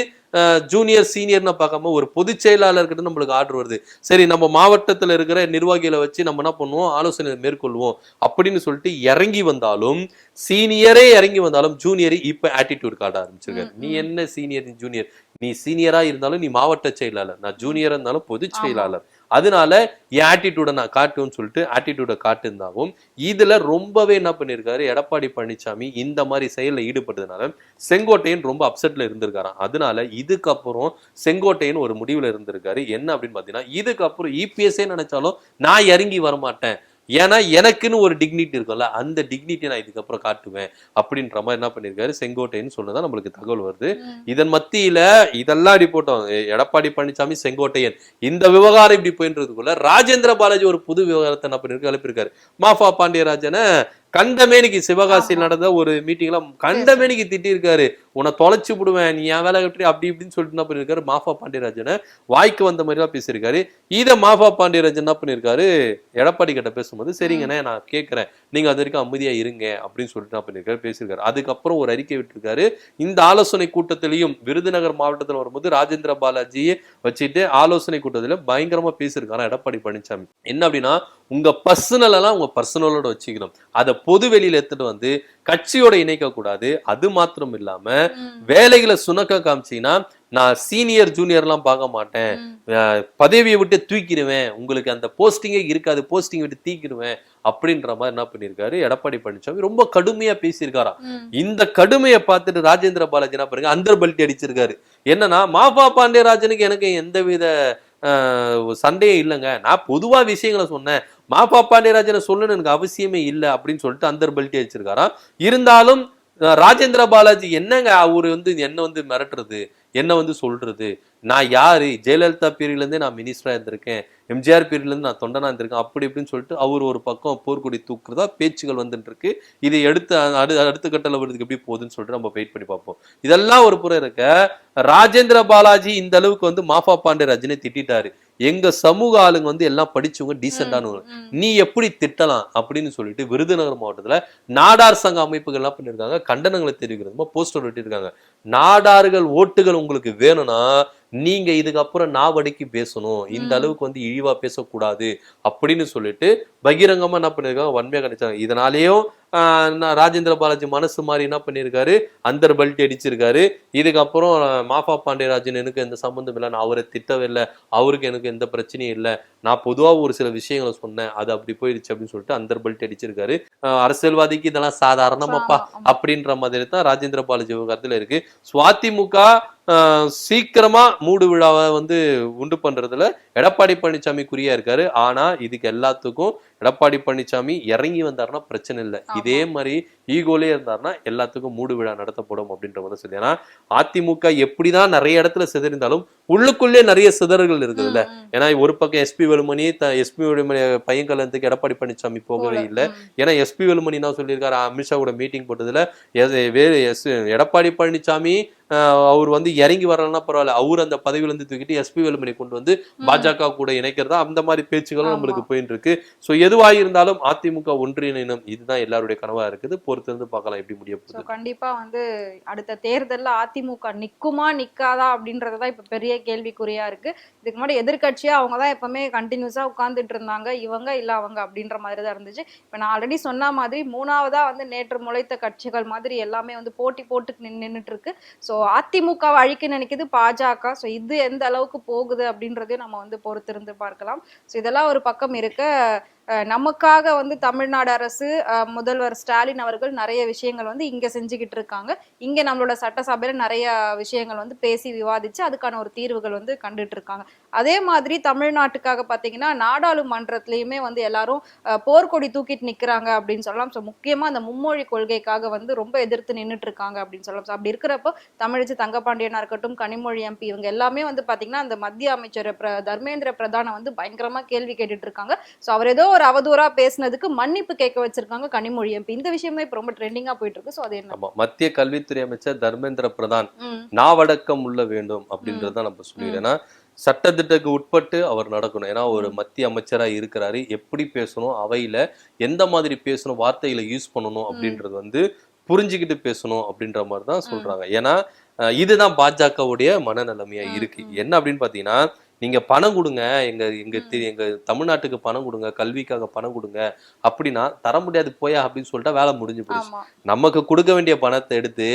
ஜூனியர் சீனியர்னு பார்க்காம ஒரு பொதுச் செயலாளர்கிட்ட நம்மளுக்கு ஆர்டர் வருது. சரி நம்ம மாவட்டத்துல இருக்கிற நிர்வாகிகளை வச்சு நம்ம என்ன பண்ணுவோம்? ஆலோசனை மேற்கொள்வோம். அப்படின்னு சொல்லிட்டு இறங்கி வந்தாலும் சீனியரே இறங்கி வந்தாலும் ஜூனியர் இப்ப ஆட்டிடியூட் காட்ட ஆரம்பிச்சிருக்காரு. நீ. என்ன சீனியர் ஜூனியர் நீ சீனியரா இருந்தாலும் நீ மாவட்ட செயலாளர். நான் ஜூனியரா இருந்தாலும் பொதுச். செயலாளர். அதனால என் ஆட்டிடியூட நான் காட்டுவேன்னு சொல்லிட்டு ஆட்டிடியூட காட்டுந்தாவும் இதுல ரொம்பவே என்ன பண்ணியிருக்காரு எடப்பாடி பழனிசாமி இந்த மாதிரி செயலில் ஈடுபட்டதுனால செங்கோட்டையன் ரொம்ப அப்செட்ல இருந்திருக்காராம். அதனால இதுக்கப்புறம் செங்கோட்டையன் ஒரு முடிவில் இருந்திருக்காரு. என்ன அப்படின்னு பார்த்தீங்கன்னா இதுக்கப்புறம் இபிஎஸ்ஏ நினைச்சாலும் நான் இறங்கி வரமாட்டேன். ஏன்னா எனக்குன்னு ஒரு டிக்னிட்டி இருக்கும்ல அந்த டிக்னிட்டி நான் இதுக்கப்புறம் காட்டுவேன் அப்படின்ற மாதிரி என்ன பண்ணிருக்காரு? செங்கோட்டையன் சொன்னதான் நம்மளுக்கு தகவல் வருது. இதன் மத்தியில இதெல்லாம் இப்படி போட்டோம் எடப்பாடி பழனிசாமி செங்கோட்டையன் இந்த விவகாரம் இப்படி போயின்றதுக்குள்ள ராஜேந்திர பாலாஜி ஒரு புது விவகாரத்தை என்ன பண்ணிருக்கு எழுப்பியிருக்காரு மாஃபா பாண்டியராஜனை கண்டமேனிக்கு சிவகாசியில். நடந்த ஒரு மீட்டிங்ல கண்டமேனிக்கு திட்டியிருக்காரு. உன்னை தொலைச்சு விடுவேன் நீ என் வேலை கட்டி அப்படி இப்படின்னு சொல்லிட்டு என்ன பண்ணிருக்காரு மாஃபா பாண்டியராஜனை வாய்க்கு வந்த மாதிரி தான் பேசியிருக்காரு. இதை மாஃபா பாண்டியராஜன் என்ன பண்ணிருக்காரு எடப்பாடி கிட்ட பேசும்போது சரிங்கண்ணே நான் கேட்கறேன். நீங்க அது வரைக்கும் அமைதியா இருங்க அப்படின்னு சொல்லிட்டு என்ன பண்ணிருக்காரு பேசியிருக்காரு. அதுக்கப்புறம் ஒரு அறிக்கை விட்டிருக்காரு. இந்த ஆலோசனை கூட்டத்திலையும் விருதுநகர் மாவட்டத்தில் வரும்போது ராஜேந்திர பாலாஜியை வச்சுட்டு ஆலோசனை கூட்டத்துல பயங்கரமா பேசியிருக்காரு. எடப்பாடி பழனிசாமி. என்ன அப்படின்னா உங்க பர்சனல் எல்லாம் உங்க பர்சனலோட வச்சுக்கணும். அதை பொது வெளியில எடுத்துட்டு வந்து கட்சியோட இணைக்க கூடாது. அது மாத்திரம் இல்லாம ம். வேலைகளை சுணக்க காமிச்சீங்கன்னா நான் சீனியர் ஜூனியர்லாம் பார்க்க மாட்டேன். பதவியை விட்டு தூக்கிடுவேன். உங்களுக்கு அந்த போஸ்டிங்கே இருக்காது போஸ்டிங் விட்டு தூக்கிடுவேன் அப்படின்ற மாதிரி என்ன பண்ணியிருக்காரு எடப்பாடி பழனிசாமி ரொம்ப கடுமையா பேசியிருக்காராம். இந்த கடுமையை பார்த்துட்டு ராஜேந்திர பாலாஜி என்ன பாருங்க அந்தர் பல்ட்டி அடிச்சிருக்காரு. என்னன்னா மாபா பாண்டியராஜனுக்கு எனக்கு எந்தவித ஆஹ், சண்டையே இல்லைங்க. நான் பொதுவா விஷயங்களை சொன்னேன். மாபா பாண்டியராஜனை சொல்லணும்னு எனக்கு அவசியமே இல்லை அப்படின்னு சொல்லிட்டு அந்தர் பல்ட்டி அடிச்சிருக்காராம் இருந்தாலும் ராஜேந்திர பாலாஜி என்னங்க அவரு வந்து என்ன வந்து மிரட்டுறது? என்ன வந்து சொல்றது? நான் யாரு? ஜெயலலிதா பீரியட்ல இருந்தே நான் மினிஸ்டரா இருந்திருக்கேன். எம்ஜிஆர் பீரியட்ல இருந்து நான் தொண்டனா இருந்திருக்கேன். அப்படி இப்படின்னு சொல்லிட்டு அவர் ஒரு பக்கம் போர்க்கொடி தூக்குறதா பேச்சுகள் வந்துட்டு இருக்கு இது எடுத்து அடு அடுத்த கட்டல விடுறதுக்கு எப்படி போகுதுன்னு சொல்லிட்டு நம்ம வெயிட் பண்ணி பார்ப்போம். இதெல்லாம் ஒரு புறம் இருக்க ராஜேந்திர பாலாஜி இந்த அளவுக்கு வந்து மாஃபா பாண்டே ரஜினி திட்டிட்டாரு எங்க சமூக ஆளுங்க வந்து எல்லாம் படிச்சவங்க டீசெண்டானவங்க. நீ எப்படி திட்டலாம் அப்படின்னு சொல்லிட்டு விருதுநகர் மாவட்டத்துல நாடார் சங்க அமைப்புகள் என்ன பண்ணிருக்காங்க. கண்டனங்களை தெரிவிக்கிறது போஸ்டர் ஒட்டியிருக்காங்க. நாடார்கள் ஓட்டுகள் உங்களுக்கு வேணும்னா நீங்க இதுக்கப்புறம் நாவடிக்கு பேசணும். இந்த. அளவுக்கு வந்து இழிவா பேசக்கூடாது அப்படின்னு சொல்லிட்டு பகிரங்கமா என்ன பண்ணிருக்காங்க? வன்மையா கணிச்சாங்க. இதனாலேயும் ராஜேந்திர பாலாஜி மனசு மாதிரி என்ன பண்ணியிருக்காரு அந்தர் பல்ட்டி அடிச்சிருக்காரு. இதுக்கப்புறம் மாஃபா பாண்டியராஜன் எனக்கு எந்த சம்மந்தம் இல்லை. நான் அவரை திட்டவே இல்லை அவருக்கு எனக்கு எந்த பிரச்சனையும் இல்லை. நான் பொதுவா ஒரு சில விஷயங்களை சொன்னேன். அது அப்படி போயிடுச்சு அப்படின்னு சொல்லிட்டு அந்தர் பல்ட்டி அடிச்சிருக்காரு. அரசியல்வாதிக்கு இதெல்லாம் சாதாரணமாப்பா. அப்படின்ற மாதிரி தான் ராஜேந்திர பாலாஜி விவகாரத்துல இருக்கு. சுவாதிமுக சீக்கிரமா மூடு விழாவை வந்து உண்டு பண்றதுல எடப்பாடி பழனிசாமி குறியா இருக்காரு. ஆனா இதுக்கு எல்லாத்துக்கும் எடப்பாடி பழனிசாமி இறங்கி வந்தாருன்னா பிரச்சனை இல்லை. இதே மாதிரி ஈகோலே இருந்தாருன்னா எல்லாத்துக்கும் மூடு விழா நடத்தப்படும் அப்படின்ற மாதிரி சொல்லி. ஏன்னா அதிமுக எப்படிதான் நிறைய இடத்துல சிதறிந்தாலும் உள்ளுக்குள்ளே நிறைய சிதறல்கள் இருக்குதுல்ல. ஏன்னா ஒரு பக்கம் எஸ்பி வேலுமணி எஸ்பி வேலுமணி பையன் கல்யாணத்துக்கு எடப்பாடி பழனிசாமி போகவே. இல்லை. ஏன்னா எஸ்பி வேலுமணி என்ன சொல்லியிருக்காரு அமித்ஷா கூட மீட்டிங் போட்டதுல வேறு எஸ் எடப்பாடி பழனிசாமி அவர் வந்து இறங்கி வரலன்னா பரவாயில்ல அவர் அந்த பதவியில இருந்து தூக்கிட்டு எஸ்பி வேலுமணி கொண்டு வந்து. பாஜக கூட இணைக்கிறதா அந்த மாதிரி பேச்சுகளும். நம்மளுக்கு போயிட்டு இருக்கு சோ எதுவாக இருந்தாலும் அதிமுக ஒன்றிணைனம் இதுதான் எல்லாருடைய கனவா இருக்குது பொறுத்து இருந்து பார்க்கலாம் எப்படி முடிய ஸோ போகுது கண்டிப்பா வந்து அடுத்த தேர்தல்ல அதிமுக நிக்குமா நிக்காதா அப்படின்றது தான் இப்ப பெரிய கேள்விக்குறியா இருக்கு. இதுக்கு முன்னாடி எதிர்கட்சியா அவங்க தான் எப்பவுமே கண்டினியூஸா உட்கார்ந்துட்டு இருந்தாங்க. இவங்க இல்ல அவங்க அப்படின்ற மாதிரி தான் இருந்துச்சு. இப்ப நான் ஆல்ரெடி சொன்ன மாதிரி மூணாவதா வந்து நேற்று முளைத்த கட்சிகள் மாதிரி எல்லாமே வந்து போட்டி போட்டு நின்றுட்டு இருக்கு. ஸோ அதிமுகவை அழிக்க நினைக்குது பாஜக. ஸோ இது எந்த அளவுக்கு போகுது அப்படின்றதையும் நம்ம வந்து பொறுத்திருந்து பார்க்கலாம். ஸோ இதெல்லாம் ஒரு பக்கம் இருக்க. நமக்காக வந்து தமிழ்நாடு அரசு முதல்வர் ஸ்டாலின் அவர்கள் நிறைய விஷயங்கள் வந்து இங்க செஞ்சுக்கிட்டு இருக்காங்க. இங்க நம்மளோட சட்டசபையில நிறைய விஷயங்கள் வந்து பேசி விவாதிச்சு அதுக்கான ஒரு தீர்வுகள் வந்து கண்டுட்டு இருக்காங்க. அதே மாதிரி தமிழ்நாட்டுக்காக பாத்தீங்கன்னா நாடாளுமன்றத்திலயுமே வந்து எல்லாரும் போர்க்கொடி தூக்கிட்டு நிக்கிறாங்க அப்படின்னு சொல்லலாம். ஸோ முக்கியமா அந்த மும்மொழி கொள்கைக்காக வந்து ரொம்ப எதிர்த்து நின்னுட்டு இருக்காங்க அப்படின்னு சொல்லலாம். ஸோ அப்படி இருக்கிறப்போ தமிழிசை தங்கப்பாண்டியனா இருக்கட்டும் கனிமொழி எம்பி இவங்க எல்லாமே வந்து பாத்தீங்கன்னா அந்த மத்திய அமைச்சர் பிர- தர்மேந்திர பிரதானை வந்து பயங்கரமா கேள்வி கேட்டுட்டு இருக்காங்க ஸோ அவர் ஏதோ ஒரு அவதூறா பேசினதுக்கு மன்னிப்பு கேட்க வச்சிருக்காங்க கனிமொழி எம்பி இந்த விஷயம் இப்போ ரொம்ப ட்ரெண்டிங்கா போயிட்டு இருக்கு ஸோ அது என்ன? மத்திய கல்வித்துறை அமைச்சர் தர்மேந்திர பிரதான் நாவடக்கம் உள்ள வேண்டும் அப்படின்றத நம்ம சொல்லிடுறோம் ஏன்னா சட்டத்திட்டக்கு உட்பட்டு அவர் நடக்கணும். ஏன்னா ஒரு மத்திய அமைச்சரா இருக்கிறாரு. எப்படி பேசணும்? அவையில எந்த மாதிரி பேசணும்? வார்த்தைகளை யூஸ் பண்ணணும் அப்படின்றது வந்து புரிஞ்சுக்கிட்டு பேசணும் அப்படின்ற மாதிரி தான் சொல்றாங்க. ஏன்னா இதுதான் பாஜகவுடைய மனநிலைமையா ம், இருக்கு. ம். என்ன அப்படின்னு பாத்தீங்கன்னா நீங்க பணம் கொடுங்க எங்க எங்க எங்க தமிழ்நாட்டுக்கு பணம் கொடுங்க கல்விக்காக பணம் கொடுங்க அப்படின்னா தர முடியாது போயா அப்படின்னு சொல்லிட்டா வேலை முடிஞ்சு போயிடுச்சு. ஆமா. நமக்கு கொடுக்க வேண்டிய பணத்தை எடுத்து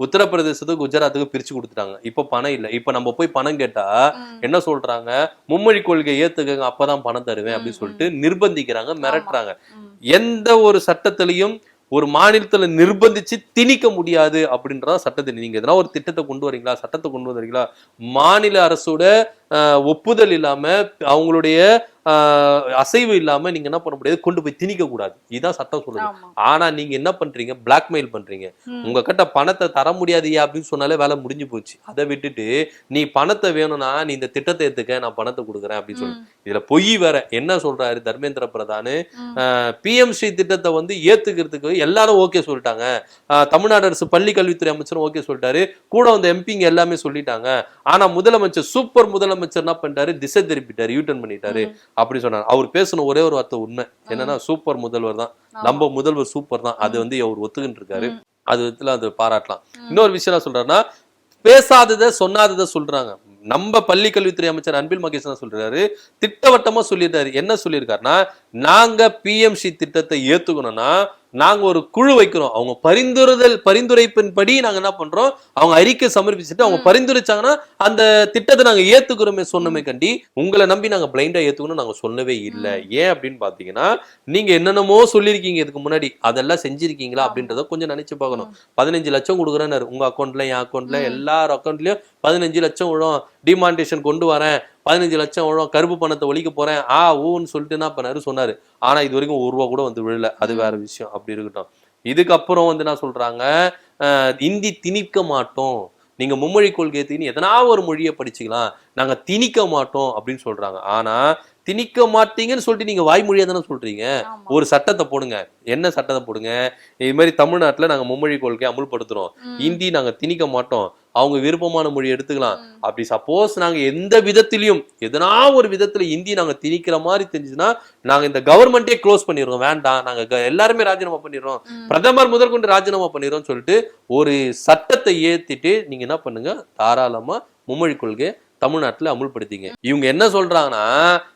உத்தரப்பிரதேசத்துக்கு குஜராத்துக்கு பிரிச்சு கொடுத்துட்டாங்க. இப்ப பணம் இல்ல. இப்ப நம்ம போய் பணம் கேட்டா என்ன சொல்றாங்க? மும்மொழி கொள்கை ஏத்துக்கங்க அப்பதான் பணம் தருவேன் அப்படின்னு சொல்லிட்டு நிர்பந்திக்கிறாங்க மிரட்டுறாங்க. எந்த ஒரு சட்டத்திலையும் ஒரு மாநிலத்துல நிர்பந்திச்சு திணிக்க முடியாது அப்படின்றதா சட்டத்தில் நீங்க எதனா ஒரு திட்டத்தை கொண்டு வரீங்களா? சட்டத்தை கொண்டு வரீங்களா மாநில அரசோட ஒப்புதல் இல்லாம அவங்களுடைய அசைவு இல்லாம நீங்க என்ன பண்ண முடியாது கொண்டு போய் திணிக்க கூடாது. இதுதான் சட்டம் சொல்லுது ஆமா. ஆனா நீங்க என்ன பண்றீங்க? பிளாக்மெயில் பண்றீங்க. ம், உங்க கிட்ட பணத்தை தர முடியாதுயா அப்படின்னு சொன்னாலே வேலை முடிஞ்சு போச்சு. அதை விட்டுட்டு நீ பணத்தை வேணும்னா நீ இந்த திட்டத்தை எடுத்துக்க நான் பணத்தை கொடுக்குறேன் அப்படின்னு சொல்லி. இதுல பொய் வேற. என்ன சொல்றாரு தர்மேந்திர பிரதானு? ம், பிஎம் ஸ்ரீ திட்டத்தை வந்து ஏத்துக்கிறதுக்கு எல்லாரும் ஓகே சொல்லிட்டாங்க. தமிழ்நாடு அரசு பள்ளி கல்வித்துறை அமைச்சரும் ஓகே சொல்லிட்டாரு. கூட வந்த எம்பிங்க எல்லாமே சொல்லிட்டாங்க. ஆனா முதலமைச்சர் சூப்பர் முதலமைச்சர் என்ன பண்ணிட்டாரு? திசை திருப்பிட்டாரு யூட்டன் பண்ணிட்டாரு. ம், அப்படி சொன்னாரு. அவர் பேசின ஒரே ஒரு வார்த்தை உண்மை. என்னன்னா சூப்பர் முதல்வர் தான். நம்ம முதல்வர் சூப்பர் தான். அது. வந்து அவர் ஒத்துக்கிட்டு இருக்காரு. அது விதத்துல அது பாராட்டலாம். இன்னொரு விஷயம் என்ன சொல்றாருன்னா பேசாததை சொன்னாததை சொல்றாங்க. நம்ம பள்ளி கல்வித்துறை அமைச்சர் அன்பில் மகேஷ் என்ன சொல்றாரு? திட்டவட்டமா சொல்லியிருக்காரு என்ன சொல்லியிருக்காருன்னா நாங்க பிஎம்சி திட்டத்தை ஏத்துக்கணும்னா நாங்க ஒரு குழு வைக்கிறோம். அவங்க பரிந்துரைதல் பரிந்துரைப்பின்படி நாங்க என்ன பண்றோம்? அவங்க அறிக்கை சமர்ப்பிச்சுட்டு அவங்க. பரிந்துரைச்சாங்கன்னா அந்த திட்டத்தை நாங்க ஏத்துக்கிறோமே சொன்னமே கண்டி உங்களை நம்பி நாங்க பிளைண்டா ஏத்துக்கணும் நாங்க சொல்லவே இல்லை. ஏன் அப்படின்னு பாத்தீங்கன்னா நீங்க என்னென்னமோ சொல்லியிருக்கீங்க இதுக்கு முன்னாடி. அதெல்லாம் செஞ்சிருக்கீங்களா. அப்படின்றத கொஞ்சம் நினைச்சு பார்க்கணும். பதினஞ்சு லட்சம் கொடுக்குறேன்னாரு. உங்க அக்கௌண்ட்ல என் அக்கௌண்ட்ல ம். எல்லார் அக்கௌண்ட்லயும் பதினஞ்சு லட்சம் விழும் டிமான்டேஷன் கொண்டு வரேன் பதினஞ்சு லட்சம் விழும் கருப்பு பணத்தை ஒழிக்க போறேன் ஆ ஊன்னு சொல்லிட்டு என்ன பண்ணாரு? சொன்னாரு. ஆனா இது வரைக்கும் ஒரு ரூபா கூட வந்து விழல. அது. வேற விஷயம். அப்படி இருக்கட்டும். இதுக்கப்புறம் வந்து என்ன சொல்றாங்க? அஹ், இந்தி திணிக்க மாட்டோம். நீங்க மும்மொழி கொள்கையை திணி எதனா ஒரு மொழியை படிச்சுக்கலாம். நாங்க திணிக்க மாட்டோம் அப்படின்னு சொல்றாங்க. ஆனா திணிக்க மாட்டீங்கன்னு சொல்லிட்டு நீங்க வாய்மொழியா தானே சொல்றீங்க. ஒரு சட்டத்தை போடுங்க. என்ன சட்டத்தை போடுங்க? இது மாதிரி தமிழ்நாட்டுல நாங்க மும்மொழி கொள்கை அமுல்படுத்துறோம். ஹிந்தி நாங்க திணிக்க மாட்டோம். அவங்க விருப்பமான மொழி எடுத்துக்கலாம். அப்படி சப்போஸ் நாங்க எந்த விதத்திலையும் எதனா ஒரு விதத்துல ஹிந்தி நாங்க திணிக்கிற மாதிரி தெரிஞ்சுதுன்னா நாங்க இந்த கவர்மெண்ட்டே க்ளோஸ் பண்ணிடுறோம். வேண்டாம். நாங்க எல்லாருமே ராஜினாமா பண்ணிடுறோம். பிரதமர் முதற்கொண்டு ராஜினாமா பண்ணிடுறோம் சொல்லிட்டு ஒரு சட்டத்தை ஏத்திட்டு நீங்க என்ன பண்ணுங்க? தாராளமா மும்மொழி கொள்கை தமிழ்நாட்டுல அமுல்படுத்திங்க. இவங்க என்ன சொல்றாங்கன்னா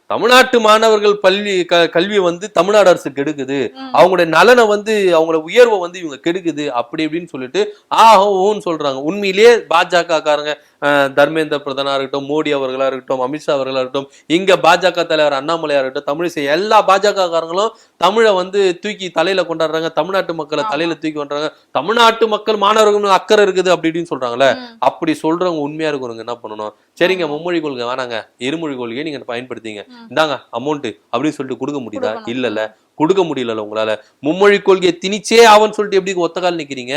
தமிழ்நாட்டு மாணவர்கள் பள்ளி க- கல்வி வந்து தமிழ்நாடு அரசு கெடுக்குது. அவங்களுடைய நலனை வந்து அவங்களோட உயர்வை வந்து இவங்க கெடுக்குது. அப்படி இப்படின்னு சொல்லிட்டு ஆ ஓன்னு சொல்றாங்க. உண்மையிலேயே பாஜக காரங்க தர்மேந்திர பிரதானா இருக்கட்டும் மோடி அவர்களா இருக்கட்டும் அமித்ஷா அவர்களா இருக்கட்டும் இங்க பாஜக தலைவர் அண்ணாமலையா இருக்கட்டும் தமிழிசை எல்லா பாஜக காரங்களும் தமிழை வந்து தூக்கி தலையில கொண்டாடுறாங்க. தமிழ்நாட்டு மக்களை. தலையில தூக்கி கொண்டாடுறாங்க. தமிழ்நாட்டு மக்கள் மாணவர்கள் அக்கறை இருக்குது அப்படி இப்படின்னு சொல்றாங்கல்ல. ம். அப்படி சொல்றவங்க உண்மையா இருக்கிறவங்க என்ன பண்ணணும்? சரிங்க மும்மொழி கொள்கை வேணாங்க. இருமொழி கொள்கையை நீங்க பயன்படுத்திங்க. இந்தாங்க அமௌண்ட் அப்படின்னு சொல்லிட்டு கொடுக்க முடியுதா. இல்லல்ல. கொடுக்க முடியல உங்களால. மும்மொழி கொள்கையை திணிச்சே ஆவன்னு சொல்லிட்டு எப்படி ஒத்த கால் நிக்கிறீங்க?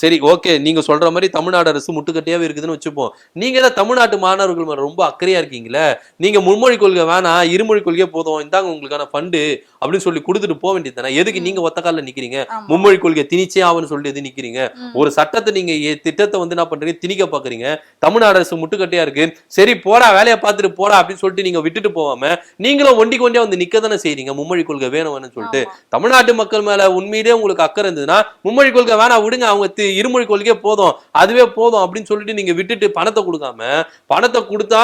சரி ஓகே நீங்க சொல்ற மாதிரி தமிழ்நாடு அரசு முட்டுக்கட்டையாவே இருக்குதுன்னு வச்சுப்போம். நீங்க தான் தமிழ்நாட்டு மாணவர்கள் ரொம்ப அக்கறையா இருக்கீங்களே. நீங்க மும்மொழி கொள்கை வேணாம் இருமொழி கொள்கையே போதும். இந்தாங்க உங்களுக்கான ஃபண்டு அப்படின்னு சொல்லி கொடுத்துட்டு போக வேண்டியது தானே? எதுக்கு. நீங்க ஒத்த கால்ல நிக்கிறீங்க. மும்மொழி கொள்கை திணிச்சே ஆவன்னு சொல்லிட்டு எது நிக்கிறீங்க. ஒரு சட்டத்தை நீங்க திட்டத்தை வந்து என்ன பண்றீங்க? திணிக்க பாக்குறீங்க. தமிழ்நாடு அரசு முட்டுக்கட்டையா இருக்கு. சரி போடா வேலையை பார்த்துட்டு போடா அப்படின்னு சொல்லிட்டு நீங்க விட்டுட்டு போகாம நீங்களும் ஒண்டிக்கு ஒண்டியா வந்து நிக்க தானே செய்றீங்க? மும்மொழி கொள்கை வேணும் வேணும்னு சொல்லிட்டு. தமிழ்நாட்டு மக்கள் மேல உண்மையிலேயே உங்களுக்கு அக்கறை இருந்ததுன்னா மும்மொழி கொள்கை வேணாம் விடுங்க. அவங்க இருமொழி கொள்கையே போதும். அதுவே போதும் அப்படின்னு சொல்லிட்டு நீங்க விட்டுட்டு பணத்தை கொடுக்காம பணத்தை கொடுத்தா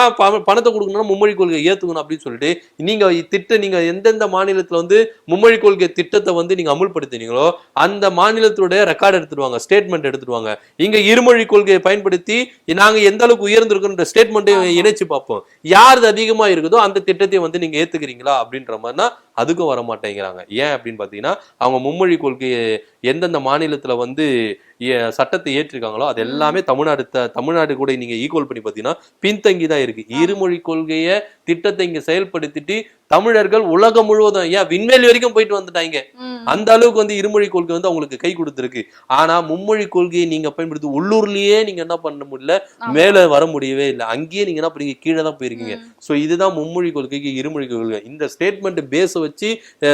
பணத்தை கொடுக்கணும்னா மும்மொழி கொள்கை ஏத்துக்கணும் அப்படின்னு சொல்லிட்டு நீங்க திட்ட நீங்க எந்தெந்த மாநிலத்துல வந்து மும்மொழி கொள்கை திட்டத்தை வந்து நீங்க அமுல்படுத்தினீங்களோ அந்த மாநிலத்துடைய ரெக்கார்டு எடுத்துருவாங்க ஸ்டேட்மெண்ட் எடுத்துருவாங்க இங்க இருமொழி கொள்கையை பயன்படுத்தி நாங்க எந்த அளவுக்கு உயர்ந்திருக்கோன்ற ஸ்டேட்மெண்ட்டை. இணைச்சு பார்ப்போம் யாருது அதிகமா இருக்குதோ அந்த திட்டத்தை வந்து நீங்க ஏத்துக்கிறீங்களா அப்படின்ற மாதிரினா அதுக்கும் வர மாட்டேங்கிறாங்க ஏன் அப்படின்னு பாத்தீங்கன்னா அவங்க மும்மொழி கொள்கையை எந்தெந்த மாநிலத்துல வந்து சட்டத்தை ஏற்றிருக்காங்களோ அது எல்லாமே தமிழ்நாடு தமிழ்நாடு கூட நீங்க ஈக்குவல் பண்ணி பாத்தீங்கன்னா பின்தங்கி தான் இருக்கு. இருமொழி கொள்கையை திட்டத்தை இங்க செயல்படுத்திட்டு தமிழர்கள் உலகம் முழுவதும் ஏன் விண்வெளி வரைக்கும் போயிட்டு வந்துட்டாங்க. அந்த அளவுக்கு வந்து இருமொழி கொள்கை வந்து அவங்களுக்கு கை கொடுத்துருக்கு. ஆனா மும்மொழி கொள்கையை நீங்க பயன்படுத்தி உள்ளூர்லயே நீங்க என்ன பண்ண முடியல. மேல வர முடியவே இல்லை. அங்கேயே நீங்க என்ன பண்ணீங்க? கீழே தான் போயிருக்கீங்க. சோ இதுதான் மும்மொழி கொள்கைக்கு இருமொழி கொள்கை. இந்த ஸ்டேட்மெண்ட் பேஸை வச்சு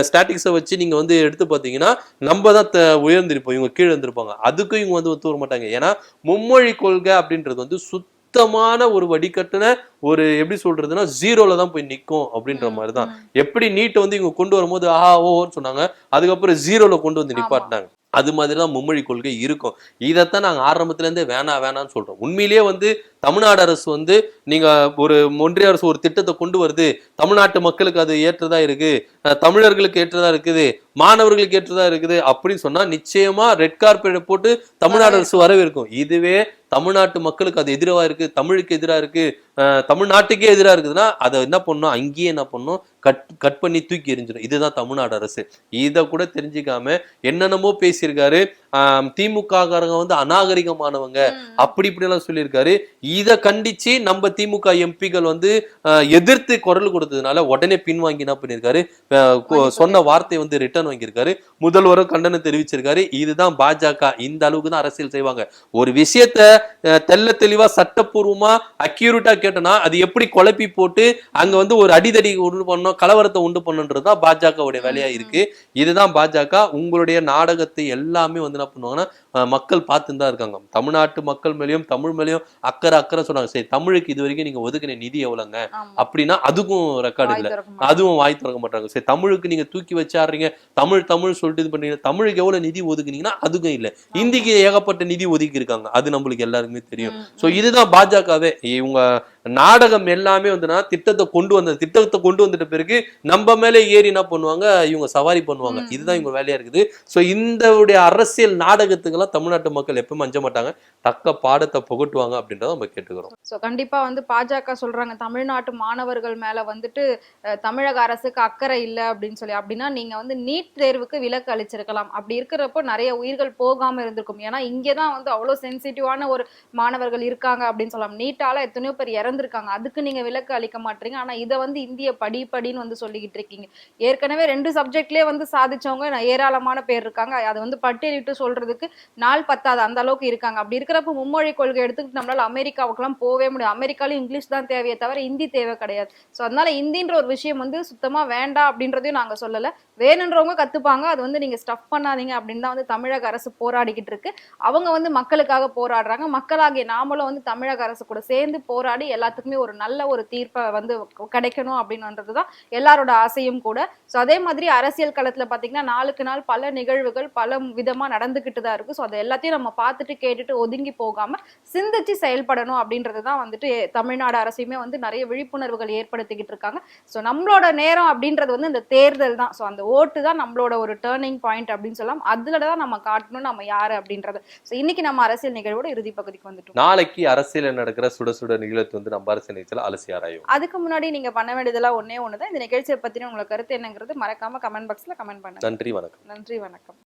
ஸ்டாட்டிக்ஸை வச்சு நீங்க வந்து எடுத்து பார்த்தீங்கன்னா நம்ம தான் உயர்ந்திருப்போம். இவங்க கீழே இருந்திருப்பாங்க. அதுக்கும் இவங்க வந்து ஒத்து வர மாட்டாங்க. ஏன்னா மும்மொழி கொள்கை அப்படின்றது வந்து சுத்த சுத்தமான ஒரு வடிகட்டின ஒரு எப்படி சொல்றதுன்னா ஜீரோல தான் போய் நிக்கும் அப்படின்ற மாதிரி தான். எப்படி நீட்டை வந்து இவங்க கொண்டு வரும்போது ஆஹா ஓன்னு சொன்னாங்க. அதுக்கப்புறம் ஜீரோல கொண்டு வந்து. நிப்பாட்டினாங்க. அது மாதிரி தான் மும்மொழி கொள்கை இருக்கும். இதைத்தான் நாங்க ஆரம்பத்துல இருந்தே வேணாம் வேணாம்னு சொல்றோம். உண்மையிலேயே வந்து தமிழ்நாடு அரசு வந்து நீங்க ஒரு ஒன்றிய அரசு ஒரு திட்டத்தை கொண்டு வருது. தமிழ்நாட்டு மக்களுக்கு அது ஏற்றதா இருக்கு? அஹ் தமிழர்களுக்கு ஏற்றதா இருக்குது? மாணவர்களுக்கு ஏற்றதா இருக்குது? அப்படின்னு சொன்னா நிச்சயமா ரெட் கார்பெட் போட்டு தமிழ்நாடு அரசு வரவேற்கும். இதுவே தமிழ்நாட்டு மக்களுக்கு அது எதிராக இருக்குது தமிழுக்கு எதிராக இருக்குது தமிழ்நாட்டுக்கே எதிராக இருக்குதுன்னா அதை என்ன பண்ணும்? அங்கேயே என்ன பண்ணும்? கட் கட் பண்ணி தூக்கி எறிஞ்சிடும் இதுதான் தமிழ்நாடு அரசு. இதை கூட தெரிஞ்சுக்காம என்னென்னமோ பேசியிருக்காரு. ஆஹ் திமுக காரங்க வந்து அநாகரிகமானவங்க. அப்படி இப்படி எல்லாம் சொல்லியிருக்காரு. இதை கண்டிச்சு நம்ம திமுக எம்பிக்கள் வந்து எதிர்த்து குரல் கொடுத்ததுனால உடனே பின்வாங்கி என்ன பண்ணியிருக்காரு? சொன்ன வார்த்தை வந்து ரிட்டர்ன் வாங்கியிருக்காரு. முதல்வரும் கண்டனம் தெரிவிச்சிருக்காரு. இதுதான் பாஜக. இந்த அளவுக்கு தான் அரசியல் செய்வாங்க. ஒரு விஷயத்த தெள்ள தெளிவா சட்டப்பூர்வமா அக்யூரேட்டா கேட்டோம்னா அது எப்படி குழப்பி போட்டு அங்க வந்து ஒரு அடிதடி உண்டு பண்ணணும் கலவரத்தை உண்டு பண்ணுன்றது தான் பாஜகவுடைய வேலையா இருக்கு. இதுதான் பாஜக. உங்களுடைய நாடகத்தை எல்லாமே வந்து என்ன பண்ணுவாங்கன்னா மக்கள் பார்த்துன்னு தான் இருக்காங்க. தமிழ்நாட்டு மக்கள் மேலயும் தமிழ் மேலயும் அக்கறை அக்கறை சொன்னாங்க. சரி தமிழுக்கு இது வரைக்கும் நீங்க ஒதுக்கின நிதி எவ்வளவுங்க. அப்படின்னா அதுக்கும் ரெக்கார்டு இல்ல. அதுவும் வாய் திறக்க மாட்டாங்க. சரி தமிழுக்கு நீங்க தூக்கி வச்சாடுறீங்க தமிழ் தமிழ் சொல்லிட்டு இது பண்றீங்க. தமிழுக்கு எவ்வளவு நிதி ஒதுக்குனீங்கன்னா அதுக்கும் இல்ல. இந்திக்கு ஏகப்பட்ட நிதி ஒதுக்கி இருக்காங்க அது நம்மளுக்கு எல்லாருக்குமே தெரியும். சோ இதுதான் பாஜகவே. இவங்க நாடகம் எல்லாமே வந்துன்னா திட்டத்தை கொண்டு வந்த திட்டத்தை கொண்டு வந்துட்ட பிறகு நம்ம மேலே ஏறி என்ன பண்ணுவாங்க? இவங்க சவாரி பண்ணுவாங்க. இதுதான் இவங்க வேலையா இருக்குது. சோ இந்த அரசியல் நாடகத்துக்கெல்லாம் தமிழ்நாட்டு மக்கள் எப்பவும் அஞ்ச மாட்டாங்க. தக்க பாடத்தை புகட்டுவாங்க அப்படின்றத நம்ம கேட்டுக்கிறோம். ஸோ கண்டிப்பா வந்து பாஜக சொல்றாங்க தமிழ்நாட்டு மாணவர்கள் மேல வந்துட்டு தமிழக அரசுக்கு அக்கறை இல்லை அப்படின்னு சொல்லி. அப்படின்னா நீங்க வந்து நீட் தேர்வுக்கு விலக்கு அளிச்சிருக்கலாம். அப்படி இருக்கிறப்போ நிறைய உயிர்கள் போகாம இருந்திருக்கும். ஏன்னா இங்கே தான் வந்து அவ்வளோ சென்சிட்டிவான ஒரு மாணவர்கள் இருக்காங்க அப்படின்னு சொல்லலாம். நீட்டால எத்தனையோ பேர் இறந்து இழந்திருக்காங்க. அதுக்கு நீங்க விலக்கு அளிக்க மாட்டீங்க. ஆனா இதை வந்து இந்திய படி படின்னு வந்து சொல்லிக்கிட்டு இருக்கீங்க. ஏற்கனவே ரெண்டு சப்ஜெக்ட்லயே வந்து சாதிச்சவங்க ஏராளமான பேர் இருக்காங்க. அதை வந்து பட்டியலிட்டு சொல்றதுக்கு நாள் பத்தாது. அந்த அளவுக்கு இருக்காங்க. அப்படி இருக்கிறப்ப மும்மொழி கொள்கை எடுத்துக்கிட்டு நம்மளால அமெரிக்காவுக்குலாம் போவே முடியும் அமெரிக்காலும் இங்கிலீஷ் தான் தேவையே தவிர ஹிந்தி தேவை கிடையாது. ஸோ அதனால ஹிந்தின்ற ஒரு விஷயம் வந்து சுத்தமா வேண்டாம் அப்படின்றதையும் நாங்க சொல்லல. வேணுன்றவங்க கத்துப்பாங்க. அது வந்து நீங்க ஸ்டஃப் பண்ணாதீங்க அப்படின்னு தான் வந்து தமிழக அரசு போராடிக்கிட்டு இருக்கு. அவங்க வந்து மக்களுக்காக போராடுறாங்க. மக்களாகிய நாமளும் வந்து தமிழக அரசு கூட சேர்ந்து போராடி எல்லாத்துக்குமே ஒரு நல்ல ஒரு தீர்ப்பை வந்து கிடைக்கணும் அப்படின்றது தான் எல்லாரோட ஆசையும் கூட. ஸோ அதே மாதிரி அரசியல் களத்தில் பார்த்தீங்கன்னா நாளுக்கு நாள் பல நிகழ்வுகள் பல விதமாக நடந்துக்கிட்டு தான் இருக்கு. ஸோ அதை எல்லாத்தையும் நம்ம பார்த்துட்டு கேட்டுட்டு ஒதுங்கி போகாமல் சிந்திச்சு செயல்படணும் அப்படின்றது தான் வந்துட்டு தமிழ்நாடு அரசையுமே வந்து நிறைய விழிப்புணர்வுகள் ஏற்படுத்திக்கிட்டு இருக்காங்க. ஸோ நம்மளோட நேரம் அப்படின்றது வந்து இந்த தேர்தல் தான். ஸோ அந்த ஓட்டு தான் நம்மளோட ஒரு டேர்னிங் பாயிண்ட் அப்படின்னு சொல்லலாம். அதில் தான் நம்ம காட்டணும் நம்ம யாரு அப்படின்றது. ஸோ இன்னைக்கு நம்ம அரசியல் நிகழ்வோட இறுதி பகுதிக்கு வந்துட்டோம். நாளைக்கு அரசியல் நடக்கிற சுட சுட நிகழ்த்து வந்து நம்ம அரசியல் நிகழ்ச்சியில் அலசி ஆராயும் அதுக்கு முன்னாடி நீங்க பண்ண வேண்டியதெல்லாம் ஒண்ணே ஒன்று தான் இந்த நிகழ்ச்சியை பத்தின உங்களுக்கு கருத்து என்னங்கிறது மறக்காம கமெண்ட் பாக்ஸ்ல கமெண்ட் பண்ணுங்க. நன்றி வணக்கம். நன்றி வணக்கம்.